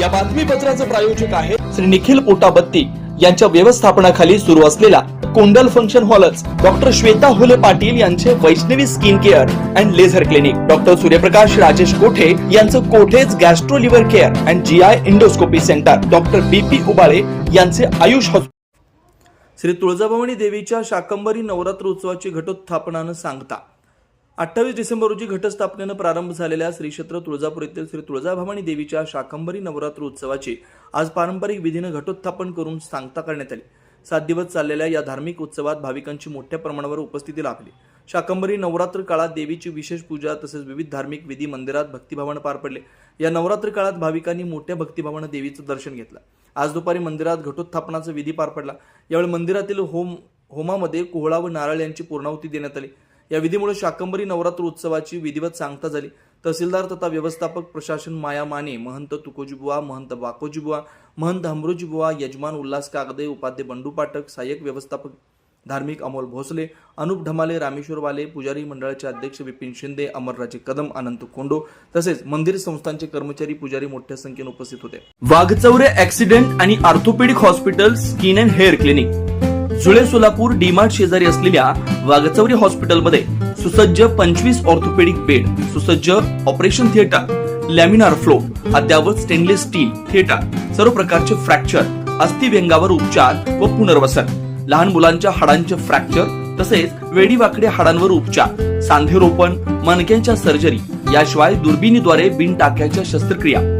या बातमीपत्राचे प्रायोजक आहे श्री निखिल पोटाबत्ती. यांच्या व्यवस्थापनाखाली सुरू असलेला कोंडल फंक्शन हॉलच डॉक्टर श्वेता होले पाटील यांचे Vaishnavi skin care and laser clinic. Doctor Suryaprakash Rajesh Kothe यांचं कोठेज gastro liver care and G I endoscopy centre. Doctor B P Ubale यांचे आयुष हॉस्पिटल. श्री तुळजाभवानी देवीच्या शाकंबरी नवरात्र उत्सवाची घटोत्थापनानं सांगता अठ्ठावीस डिसेंबर रोजी घटस्थापनेनं प्रारंभ झालेल्या श्री क्षेत्र तुळजापूर येथील श्री तुळजाभवानी देवीच्या शाकंभरी नवरात्र उत्सवाची आज पारंपरिक विधीनं घटोत्थापन करून सांगता करण्यात आली. सात दिवस चाललेल्या या धार्मिक उत्सवात भाविकांची मोठ्या प्रमाणावर उपस्थिती लाभली. शाकंबरी नवरात्र काळात देवीची विशेष पूजा तसेच विविध धार्मिक विधी मंदिरात भक्तिभावानं पार पडले. या नवरात्र काळात भाविकांनी मोठ्या भक्तिभावानं देवीचं दर्शन घेतलं. आज दुपारी मंदिरात घटोत्थापनाचा विधी पार पडला. यावेळी मंदिरातील होम होमामध्ये कोहळा व नारळ यांची पूर्णाहुती देण्यात आली. या विधीमुळे शाकंबरी नवरात्र उत्सवाची विधिवत सांगता झाली. तहसीलदार तथा व्यवस्थापक प्रशासन माया माने महंत तुकोजीबुवा महंत वाकोजीबुवा महंत हमरोजीबुवा यजमान उल्हास कागदे उपाध्ये बंडू पाठक सहाय्यक व्यवस्थापक धार्मिक अमोल भोसले अनुप ढमाले रामेश्वर वाले पुजारी मंडळाचे अध्यक्ष विपिन शिंदे अमरराजे कदम अनंत कोंडो तसेच मंदिर संस्थांचे कर्मचारी पुजारी मोठ्या संख्येने उपस्थित होते. वाघचौरे ऍक्सिडेंट आणि orthopaedic hospital skin and hair clinic. जुळे सोलापूर डीमार्ट शेजारी असलेल्या वाघचौरी हॉस्पिटलमध्ये सुसज्ज पंचवीस ऑर्थोपेडिक बेड सुसज्ज ऑपरेशन थिएटर लॅमिनार फ्लो अद्यावत स्टेनलेस स्टील थिएटर सर्व प्रकारचे फ्रॅक्चर अस्थिव्यंगावर उपचार व पुनर्वसन लहान मुलांच्या हाडांचे फ्रॅक्चर तसेच वेडीवाकडे हाडांवर उपचार सांधेरोपण मणक्यांच्या सर्जरी याशिवाय दुर्बिणीद्वारे बिन टाक्याच्या शस्त्रक्रिया